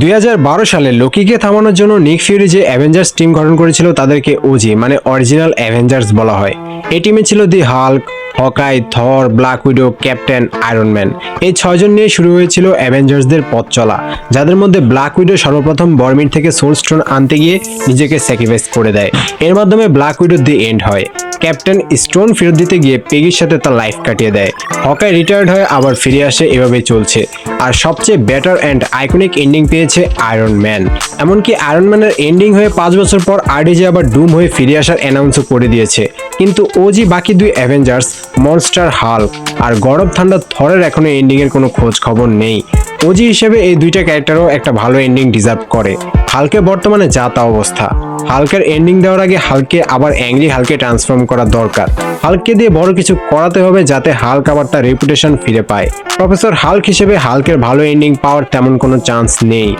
দুই হাজার বারো সালে লোকিকে থামানোর জন্য নিক ফিউরি যে অ্যাভেঞ্জার্স টিম গঠন করেছিল তাদেরকে ওজি মানে অরিজিনাল অ্যাভেঞ্জার্স বলা হয়। এই টিমে ছিল the Hulk, Hawkeye, Thor, Black Widow, Captain, Iron Man. এই ছয়জন নিয়ে শুরু হয়েছিল অ্যাভেঞ্জার্সদের পথ চলা, যাদের মধ্যে ব্ল্যাক উইডো সর্বপ্রথম বর্মির থেকে সোল স্টোন আনতে গিয়ে নিজেকে স্যাক্রিফাইস করে দেয়। এর মাধ্যমে ব্ল্যাক উইডো দি এন্ড হয়। ক্যাপ্টেন স্টোন ফেরত দিতে গিয়ে পেগির সাথে তার লাইফ কাটিয়ে দেয়। হকাই রিটায়ার্ড হয়ে আবার ফিরে আসে, এভাবেই চলছে। আর সবচেয়ে বেটার অ্যান্ড আইকনিক এন্ডিং পেয়েছে আয়রন ম্যান এমনকি আয়রন ম্যানের এন্ডিং হয়ে পাঁচ বছর পর আরডিজে আবার ডুম হয়ে ফিরে আসার অ্যানাউন্সও করে দিয়েছে। কিন্তু ওজি বাকি দুই অ্যাভেঞ্জার্স মনস্টার হাল্ক আর গরব ঠান্ডা থরের এখনও এন্ডিংয়ের কোনো খোঁজ খবর নেই। ওজি হিসেবে এই দুইটা ক্যারেক্টারও একটা ভালো এন্ডিং ডিজার্ভ করে। হালকে বর্তমানে যা তা অবস্থা। হালকের এন্ডিং দেওয়ার আগে হালকে আবার অ্যাংরি হালকে ট্রান্সফর্ম করা দরকার। হালকে দিয়ে বড় কিছু করাতে হবে যাতে হালক আবার তার রেপুটেশন ফিরে পায়। প্রফেসর হাল্ক হিসেবে হালকের ভালো এন্ডিং পাওয়ার তেমন কোনো চান্স নেই।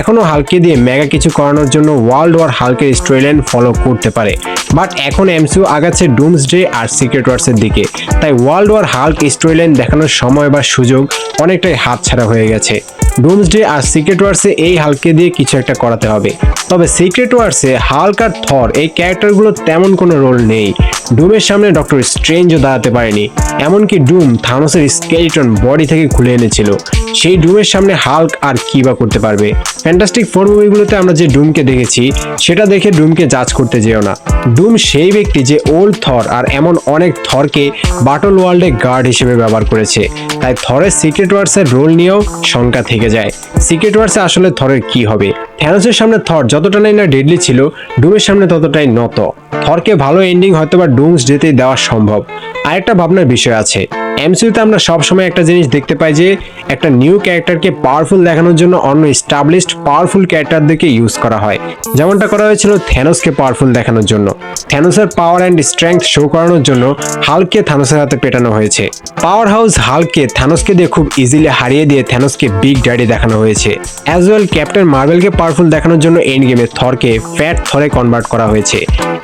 এখনও হালকে দিয়ে মেগা কিছু করানোর জন্য ওয়ার্ল্ড ওয়ার হালকের স্টোরিলাইন ফলো করতে পারে। বাট এখন এমসিউ আগাচ্ছে ডুমস ডে আর সিক্রেট ওয়ার্সের দিকে। তাই ওয়ার্ল্ড ওয়ার হাল্ক স্টোরিলাইন দেখানোর সময় বা সুযোগ অনেকটাই হাতছাড়া হয়ে গেছে। ডুমসডে আর সিক্রেট ওয়ার্সে এই হালকে দিয়ে কিছু একটা করাতে হবে। তবে সিক্রেট ওয়ার্সে হাল্ক আর থর এই ক্যারেক্টারগুলো তেমন কোনো রোল নেই। ডুমের সামনে ডক্টর স্ট্রেঞ্জও দাঁড়াতে পারেনি। এমনকি ডুম থানোসের স্কেলিটন বডি থেকে খুলে এনেছিল। সেই ডুমের সামনে হাল্ক আর কি বা করতে পারবে। ফ্যান্টাস্টিক ফোর মুভিগুলোতে আমরা যে ডুমকে দেখেছি, সেটা দেখে ডুমকে জাজ করতে যেও না। ডুম সেই ব্যক্তি যে ওল্ড থর আর এমন অনেক থরকে বাটল ওয়ার্ল্ডে গার্ড হিসেবে ব্যবহার করেছে। তাই থরের সিক্রেট ওয়ার্সের রোল নিয়েও শঙ্কা থেকে যায়। সিক্রেট ওয়ার্সে আসলে থরের কি হবে? থ্যানোসের সামনে থর যতটা যতটাই না ডেডলি ছিল ডুমের সামনে ততটাই নত। থরকে ভালো এন্ডিং হয়তো বা ডুমস যেতেই দেওয়া সম্ভব। আরেকটা ভাবনার বিষয় আছে। এমসিউতে আমরা সবসময় একটা জিনিস দেখতে পাই যে একটা নিউ ক্যারেক্টারকে পাওয়ারফুল দেখানোর জন্য অন্য স্টাবলিশড পাওয়ারফুল ক্যারেক্টারদেরকে ইউজ করা হয়। যেমনটা করা হয়েছিল থ্যানোসকে পাওয়ারফুল দেখানোর জন্য। থ্যানোসের পাওয়ার অ্যান্ড স্ট্রেংথ শো করানোর জন্য হালকে থ্যানোসের হাতে পেটানো হয়েছে। পাওয়ার হাউস হালকে থ্যানোসকে দিয়ে খুব ইজিলি হারিয়ে দিয়ে থ্যানোসকে বিগ ড্যাডি দেখানো হয়েছে। অ্যাজ ওয়েল ক্যাপ্টেন মার্বেলকে পাওয়ারফুল দেখানোর জন্য এন্ড গেমে থরকে ফ্যাট থরে কনভার্ট করা হয়েছে।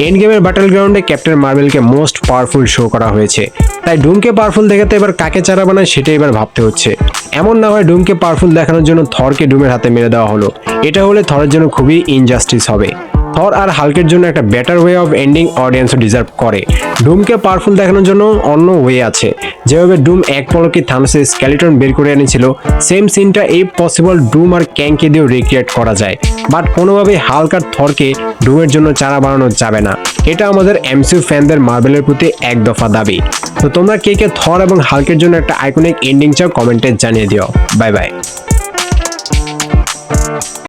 এন্ড গেমের ব্যাটল গ্রাউন্ডে ক্যাপ্টেন মার্বেলকে মোস্ট পাওয়ারফুল শো করা হয়েছে। তাই ডুমকে পাওয়ারফুল দেখাতে এবার কাকে চারা বানায় সেটাই এবার ভাবতে হচ্ছে। এমন না হয় ডুমকে পাওয়ারফুল দেখানোর জন্য থরকে ডুমের হাতে মেরে দেওয়া হলো। এটা হলে থরের জন্য খুবই ইনজাস্টিস হবে। থর আর হালকের জন্য একটা বেটার ওয়ে অফ এন্ডিং অডিয়েন্সও ডিজার্ভ করে। ডুমকে পাওয়ারফুল দেখানোর জন্য অন্য ওয়ে আছে। যেভাবে ডুম এক পলকে থানোসের স্কেলিটন বের করে এনেছিল সেম সিনটা এই পসিবল ডুম আর ক্যাংকে দিয়েও রিক্রিয়েট করা যায়। বাট কোনোভাবেই হালকার থরকে ডুমের জন্য চারা বানানো যাবে না। এটা আমাদের এমসিউ ফ্যানদের মার্বেলের প্রতি এক দফা দাবি। তো তোমরা কে কে থর এবং হালকের জন্য একটা আইকনিক এন্ডিং চাও কমেন্টে জানিয়ে দিও। Bye bye